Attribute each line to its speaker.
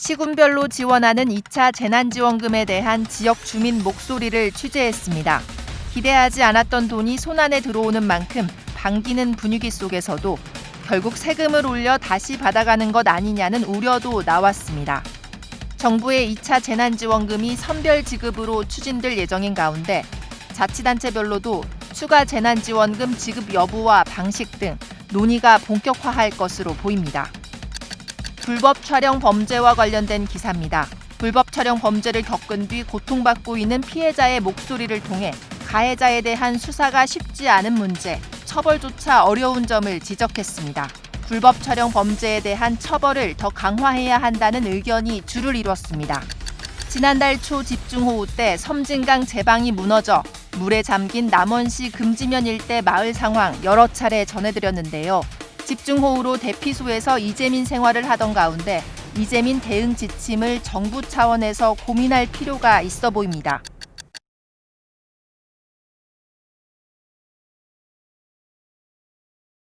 Speaker 1: 시군별로 지원하는 2차 재난지원금에 대한 지역 주민 목소리를 취재했습니다. 기대하지 않았던 돈이 손안에 들어오는 만큼 반기는 분위기 속에서도 결국 세금을 올려 다시 받아가는 것 아니냐는 우려도 나왔습니다. 정부의 2차 재난지원금이 선별 지급으로 추진될 예정인 가운데 자치단체별로도 추가 재난지원금 지급 여부와 방식 등 논의가 본격화할 것으로 보입니다. 불법 촬영 범죄와 관련된 기사입니다. 불법 촬영 범죄를 겪은 뒤 고통받고 있는 피해자의 목소리를 통해 가해자에 대한 수사가 쉽지 않은 문제, 처벌조차 어려운 점을 지적했습니다. 불법 촬영 범죄에 대한 처벌을 더 강화해야 한다는 의견이 줄을 이뤘습니다. 지난달 초 집중호우 때 섬진강 제방이 무너져 물에 잠긴 남원시 금지면 일대 마을 상황 여러 차례 전해드렸는데요. 집중호우로 대피소에서 이재민 생활을 하던 가운데 이재민 대응 지침을 정부 차원에서 고민할 필요가 있어 보입니다.